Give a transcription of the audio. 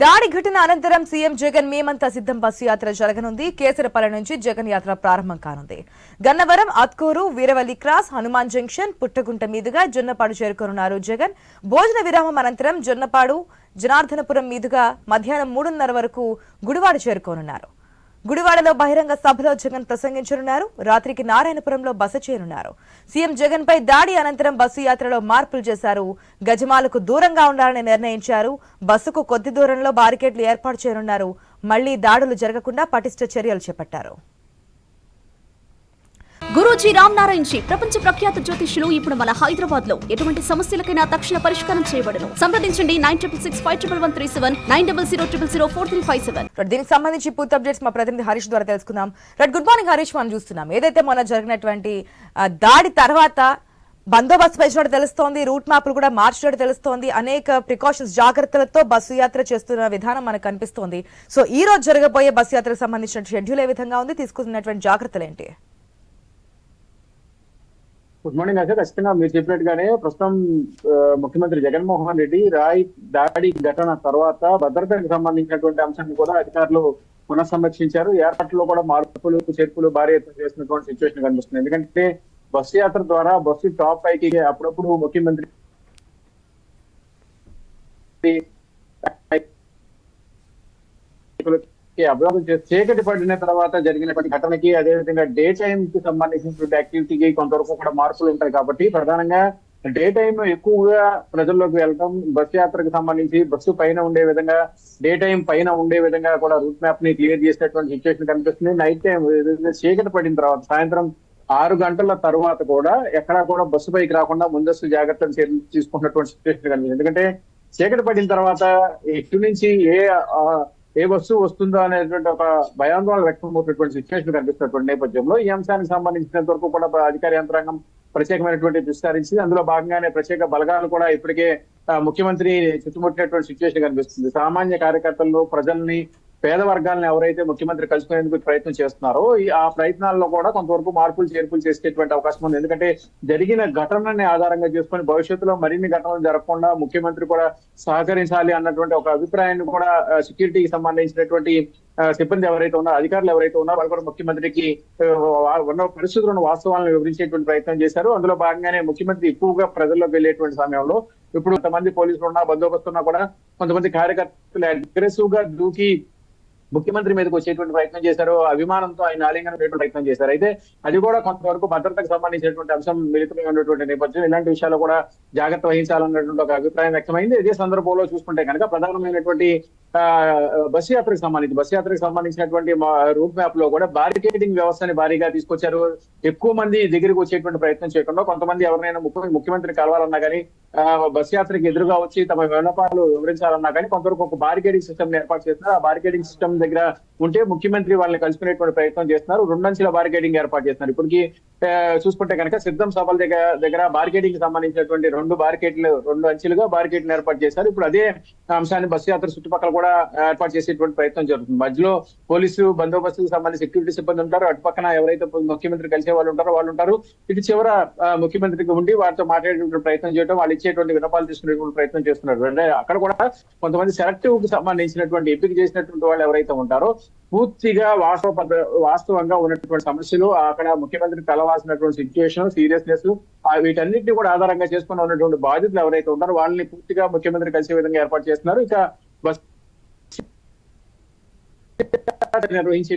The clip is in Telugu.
దాడి ఘటన అనంతరం సీఎం జగన్ మేమంతా సిద్ధం బస్సు యాత్ర జరగనుంది. కేసరపల్లి నుంచి జగన్ యాత్ర ప్రారంభం కానుంది. గన్నవరం అత్కూరు వీరవల్లి క్రాస్ హనుమాన్ జంక్షన్ పుట్టగుంట మీదుగా జొన్నపాడు చేరుకోనున్నారు జగన్. భోజన విరామం అనంతరం జొన్నపాడు జనార్దనపురం మీదుగా మధ్యాహ్నం మూడున్నర వరకు గుడివాడ చేరుకోనున్నారు. గుడివాడలో బహిరంగ సభలో జగన్ ప్రసంగించనున్నారు. రాత్రికి నారాయణపురంలో బస చేయనున్నారు సీఎం జగన్ పై దాడి అనంతరం బస్సు యాత్రలో మార్పులు చేశారు. గజమాలకు దూరంగా ఉండాలని నిర్ణయించారు. బస్సుకు కొద్ది దూరంలో బారికేడ్లు ఏర్పాటు చేయనున్నారు. మళ్ళీ దాడులు జరగకుండా పటిష్ట చర్యలు చేపట్టారు. గురూజీ రామ్ నారాయణ్ జీ ప్రపంచ ప్రఖ్యాత జ్యోతిష్యులు ఇప్పుడు మన హైదరాబాద్లో ఎటువంటి సమస్యలకైనా తక్షణ పరిష్కారం చేయబడను. సంప్రదించండి nine triple six five triple one three seven nine double zero triple zero four three five seven. దీనికి సంబంధించి పూర్తి అప్డేట్స్ మా ప్రతినిధి హరీష్ ద్వారా తెలుసుకుందాం. రైట్ గుడ్ మార్నింగ్ హరీష్ మనం చూస్తున్నాం. ఏదైతే మొన్న జరిగినటువంటి దాడి తర్వాత బందోబస్తు పెంచినట్టు తెలుస్తోంది రూట్ మ్యాప్లు కూడా మార్చినట్టు తెలుస్తోంది. అనేక ప్రికాషన్స్ జాగ్రత్తలతో బస్సు యాత్ర చేస్తున్న విధానం మనకు కనిపిస్తోంది. సో ఈ రోజు జరగబోయే బస్సు యాత్రకు సంబంధించిన షెడ్యూల్ ఏ విధంగా ఉంది? తీసుకున్నటువంటి జాగ్రత్తలు ఏంటి? గుడ్ మార్నింగ్ అశోక్ ఖచ్చితంగా మీరు చెప్పినట్టుగానే ప్రస్తుతం ముఖ్యమంత్రి జగన్మోహన్ రెడ్డి రాయ్ దాడి ఘటన తర్వాత భద్రతకు సంబంధించినటువంటి అంశాన్ని కూడా అధికారులు పునఃసమీక్షించారు. ఏర్పాట్లో కూడా మార్పులు చేర్పులు భారీ ఎత్తున చేసినటువంటి సిచ్యువేషన్ కనిపిస్తుంది. ఎందుకంటే బస్సు యాత్ర ద్వారా బస్సు టాప్ పైకి అప్పుడప్పుడు ముఖ్యమంత్రి కి అభివృద్ధి చేసి చీకటి పడిన తర్వాత జరిగినటువంటి ఘటనకి అదే విధంగా డే టైం కి సంబంధించినటువంటి యాక్టివిటీకి కొంతవరకు కూడా మార్పులు ఉంటాయి కాబట్టి ప్రధానంగా డే టైం ఎక్కువగా ప్రజల్లోకి వెళ్ళటం బస్సు యాత్రకు సంబంధించి బస్సు పైన ఉండే విధంగా డే టైం పైన ఉండే విధంగా కూడా రూట్ మ్యాప్ని క్లియర్ చేసినటువంటి సిచ్యువేషన్ కనిపిస్తుంది. నైట్ టైం చీకటి పడిన తర్వాత సాయంత్రం ఆరు గంటల తర్వాత కూడా ఎక్కడా కూడా బస్సు పైకి రాకుండా ముందస్తు జాగ్రత్తలు తీసుకున్నటువంటి సిచ్యువేషన్ కనిపిస్తుంది. ఎందుకంటే చీకటి పడిన తర్వాత ఎటు నుంచి ఏ ఏ వస్తువు వస్తుందా అనేటువంటి ఒక భయాందోళన వ్యక్తమవుతున్నటువంటి సిచ్యువేషన్ కనిపిస్తున్నటువంటి నేపథ్యంలో ఈ అంశానికి సంబంధించినంత వరకు కూడా అధికార యంత్రాంగం ప్రత్యేకమైనటువంటి విస్తరించి అందులో భాగంగానే ప్రత్యేక బలగాలు కూడా ఇప్పటికే ఆ, ముఖ్యమంత్రి చుట్టుముట్టినటువంటి సిచ్యువేషన్ కనిపిస్తుంది. సామాన్య కార్యకర్తలను ప్రజల్ని పేద వర్గాలను ఎవరైతే ముఖ్యమంత్రి కలుసుకునేందుకు ప్రయత్నం చేస్తున్నారో ఈ ఆ ప్రయత్నాల్లో కూడా కొంతవరకు మార్పులు చేర్పులు చేసేటువంటి అవకాశం ఉంది. ఎందుకంటే జరిగిన ఘటనని ఆధారంగా చేసుకొని భవిష్యత్తులో మరిన్ని ఘటనలు జరగకుండా ముఖ్యమంత్రి కూడా సహకరించాలి అన్నటువంటి ఒక అభిప్రాయాన్ని కూడా సెక్యూరిటీకి సంబంధించినటువంటి సిబ్బంది ఎవరైతే ఉన్నారో అధికారులు ఎవరైతే ఉన్నారో వాళ్ళు కూడా ముఖ్యమంత్రికి ఉన్న పరిస్థితులను వాస్తవాలను వివరించేటువంటి ప్రయత్నం చేశారు. అందులో భాగంగానే ముఖ్యమంత్రి ఎక్కువగా ప్రజల్లోకి వెళ్ళేటువంటి సమయంలో ఇప్పుడు కొంతమంది పోలీసులు ఉన్నా బందోబస్తు ఉన్నా కూడా కొంతమంది కార్యకర్తలు అగ్రెసివ్గా దూకి ముఖ్యమంత్రి మీదకి వచ్చేటువంటి ప్రయత్నం చేశారు. అభిమానంతో ఆయన ఆలింగనం చేయడం ప్రయత్నం చేశారు. అయితే అది కూడా కొంతవరకు భద్రతకు సంబంధించినటువంటి అంశం మిలితమై ఉన్నటువంటి నేపథ్యం. ఇలాంటి విషయాలు కూడా జాగ్రత్త వహించాలన్నటువంటి ఒక అభిప్రాయం వ్యక్తమైంది. ఇదే సందర్భంలో చూసుకుంటే కనుక ప్రధానమైనటువంటి బస్సు యాత్రకు సంబంధించి బస్సు యాత్రకు సంబంధించినటువంటి రూట్ మ్యాప్లో కూడా బారికేడింగ్ వ్యవస్థని భారీగా తీసుకొచ్చారు. ఎక్కువ మంది దగ్గరికి వచ్చేటువంటి ప్రయత్నం చేయకుండా కొంతమంది ఎవరినైనా ముఖ్యమంత్రి ముఖ్యమంత్రి కలవాలన్నా కానీ బస్సు బస్ యాత్రకి ఎదురుగా వచ్చి తమ విన్నపాలు వివరించాలన్నా కానీ కొంతవరకు ఒక బారికేడింగ్ సిస్టమ్ ఏర్పాటు చేస్తున్నారు. ఆ బారికేడింగ్ సిస్టమ్ దగ్గర ఉంటే ముఖ్యమంత్రి వాళ్ళని కలుసుకునేటువంటి ప్రయత్నం చేస్తున్నారు. రెండంచెల బార్గెటింగ్ ఏర్పాటు చేస్తున్నారు. ఇప్పటికి చూసుకుంటే కనుక సిద్ధం సభల దగ్గర దగ్గర బారికేడింగ్కి సంబంధించినటువంటి రెండు బారికేట్లు రెండు అంచెలుగా బారికేట్లు ఏర్పాటు చేశారు. ఇప్పుడు అదే అంశాన్ని బస్సు యాత్ర చుట్టుపక్కల కూడా ఏర్పాటు చేసేటువంటి ప్రయత్నం జరుగుతుంది. మధ్యలో పోలీసు బందోబస్తుకు సంబంధించి సెక్యూరిటీ సిబ్బంది ఉంటారు. అటు పక్కన ఎవరైతే ముఖ్యమంత్రి కలిసే వాళ్ళు ఉంటారో వాళ్ళు ఉంటారు. ఇటు చివర ముఖ్యమంత్రికి ఉండి వారితో మాట్లాడేటువంటి ప్రయత్నం చేయడం వాళ్ళు ఇచ్చేటువంటి వినపాలు తీసుకునేటువంటి ప్రయత్నం చేస్తున్నారు. అంటే అక్కడ కూడా కొంతమంది సెలెక్టివ్కి సంబంధించినటువంటి ఎంపిక చేసినటువంటి వాళ్ళు ఎవరైతే ఉంటారో పూర్తిగా వాస్తవ వాస్తవంగా ఉన్నటువంటి సమస్యలు అక్కడ ముఖ్యమంత్రి కలవాల్సినటువంటి సిచ్యువేషన్ సీరియస్నెస్ వీటన్నిటిని కూడా ఆధారంగా చేసుకుని ఉన్నటువంటి బాధితులు ఎవరైతే ఉంటారో వాళ్ళని పూర్తిగా ముఖ్యమంత్రి కలిసే విధంగా ఏర్పాటు చేస్తున్నారు. ఇక బస్ నిర్వహించే